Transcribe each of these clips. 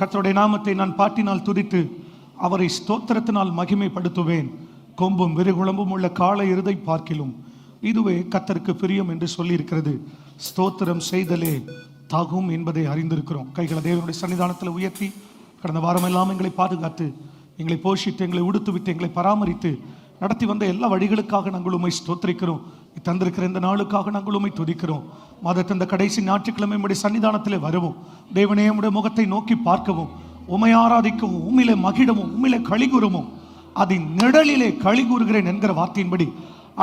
கர்த்தருடைய நாமத்தை நான் பாட்டினால் துதித்து அவரை ஸ்தோத்திரத்தினால் மகிமைப்படுத்துவேன். கொம்பும் விரிகுளம்பும் உள்ள கால இருதை பார்க்கிலும் இதுவே கத்தருக்கு பிரியம் என்று சொல்லியிருக்கிறது. ஸ்தோத்திரம் செய்தலே தகும் என்பதை அறிந்திருக்கிறோம். கைகளை தேவனுடைய சன்னிதானத்தில் உயர்த்தி கடந்த வாரம் எல்லாம் எங்களை பாதுகாத்து எங்களை போஷித்து எங்களை உடுத்துவித்து எங்களை பராமரித்து நடத்தி வந்த எல்லா வழிகளுக்காக நாங்கள் உண்மை ஸ்தோத்திரிக்கிறோம். தந்திருக்கிற இந்த நாளுக்காக நாங்கள் உண்மை துதிக்கிறோம். மாதத்தின் இந்த கடைசி ஞாயிற்றுக்கிழமை உம்முடைய சன்னிதானத்தில் வருவோம். தேவனே முகத்தை நோக்கி பார்க்கவும். உமை ஆராதிக்கவும் உண்மையிலே மகிழவும் உண்மையிலே கழிகுறவும் அதன் நிழலிலே கழிகூறுகிறேன் என்கிற வார்த்தையின்படி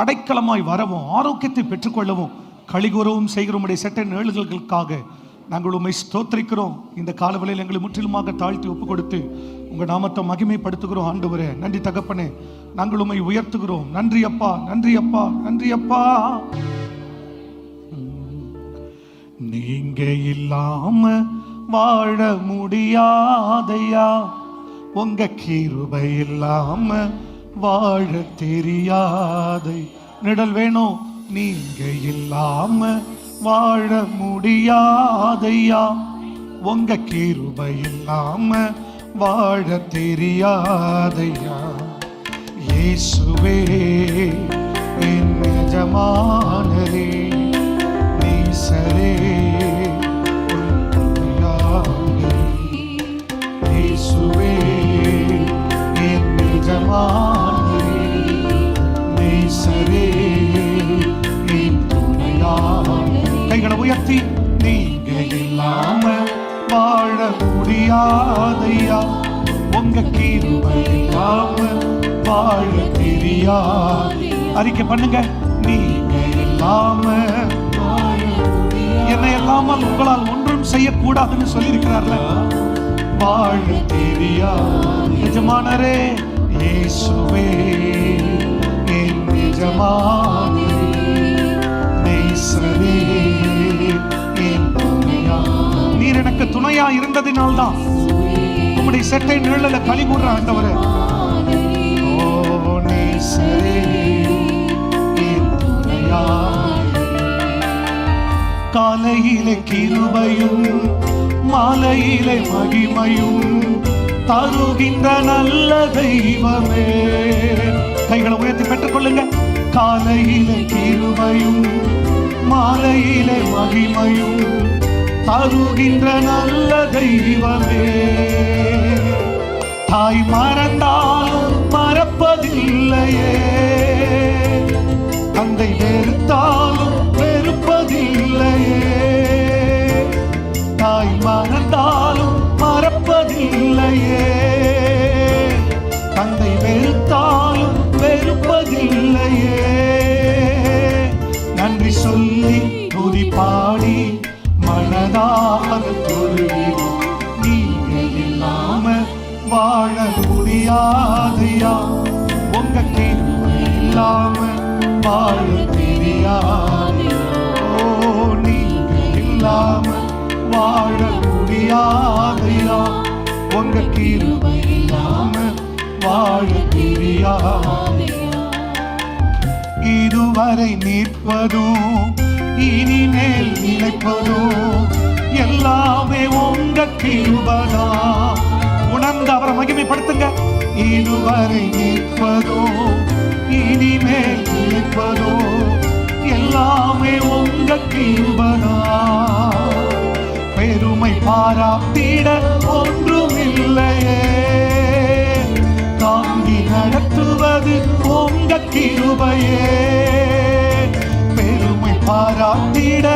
அடைக்கலமாய் வரவும் ஆரோக்கியத்தை பெற்றுக்கொள்ளவும் கழிகூறவும் செய்கிறோம் உம்முடைய செட்ட நிழல்களுக்காக நாங்கள் உண்மை ஸ்தோத்திரிக்கிறோம். இந்த காலவெளியில் எங்களை முற்றிலுமாக தாழ்த்தி ஒப்பு கொடுத்து உங்கள் நாமத்தை மகிமைப்படுத்துகிறோம். ஆண்டவரே நன்றி தகப்பனே. நாங்கள் உண்மை உயர்த்துகிறோம். நன்றி அப்பா நன்றி அப்பா நன்றி அப்பா. நீங்க இல்லாம வாழ முடியாதையா? உங்க கீருபை இல்லாம வாழ தெரியாதை. நிழல் வேணும். நீங்க இல்லாம வாழ முடியாதையா? உங்க கிருபை இல்லாம வாழ தெரியாதையா? இயேசுவே என் எஜமானரே உயர்த்தி நீங்க இல்லாம வாழ முடியாதையா உங்க கீழ்மை இல்லாம வாழ தெரியா. அறிக்கை பண்ணுங்க. நீங்க இல்லாம என்னை இல்லாமல் உங்களால் ஒன்றும் செய்யக்கூடாதுன்னு சொல்லியிருக்கிறார்ல. வாழ தெரியா. நிஜமானரே இயேசுவே என் நிஜமா துணையா தான் உம்முடைய செட்டை நிழல களி கூடுற ஆண்டவரே. காலையிலே கிருபையும் மாலையிலே மகிமையும் தருகின்ற நல்ல தெய்வமே. கைகளை உயர்த்தி பெற்றுக்கொள்ளுங்க காலையிலே கிருபையும் மாலையிலே மகிமையும் தருகின்ற நல்ல தெய்வமே. தாய் மறந்தாலும் மறப்பதில்லையே. தந்தை வெறுத்தாலும் வெறுப்பதில்லையே. தாய் மறந்தாலும் மறப்பதில்லையே. தந்தை வெறுத்தாலும் வெறுப்பதில்லையே. நன்றி சொல்லி துதி பாடி மனதாக தொழுகிறோம் நீங்க இல்லாம வாழ முடியாதையா? உங்க கிருபை இல்லாம வாழ தெரியாது ஓ நீங்க இல்லாம வாழ முடியாதையா? உங்க கிருபை இல்லாம வாழ தெரியாது இதுவரை நிற்பதும் இனிமேல் நினைப்பதோ? எல்லாமே உங்க கிருபதா உணர்ந்து அவரை மகிமைப்படுத்துங்க. இதுவரை நிற்பதும் இனிமேல் நிலைப்பதும் எல்லாமே உங்க கிருபதா பெருமை பாராட்டிட ஒன்றுமில்லையே. தாங்கி நடத்துவது உங்க கிருபையே. பாராட்டிட.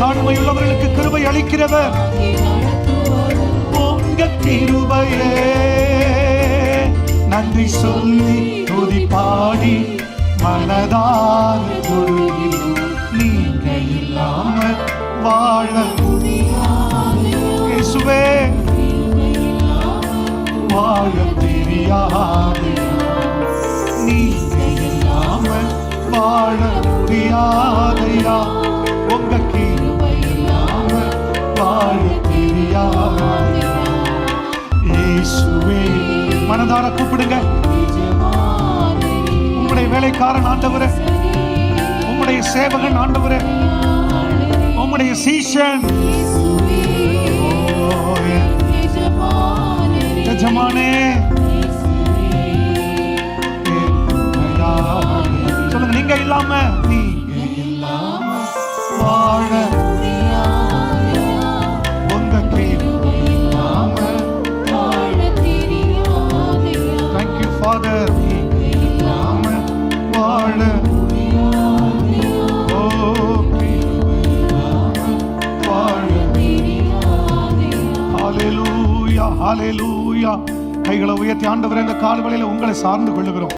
தாழ்மையுள்ளவர்களுக்கு கிருபை அளிக்கிறவர். உங்க கிருபையே. நன்றி சொல்லி துதி பாடி மனதார தொழுகிறோம் நீங்க இல்லாமல் வாழ. இயேசுவே வாழ தெரியாது. நீங்க இல்லாமல் வாழ. முடியாதையா உங்க கிருபை இல்லாம வாழ மனதார கூப்பிடுங்க. உங்களுடைய வேலைக்காரன் ஆண்டவரே. உங்களுடைய சேவகன் ஆண்டவரே. உங்களுடைய சீசன் ஜமானே ஹalleluya ஹalleluya கைகளை உயர்த்தி ஆண்டவரை இந்த கால்களில உங்களை சார்ந்து கொள்ளுகிறோம்.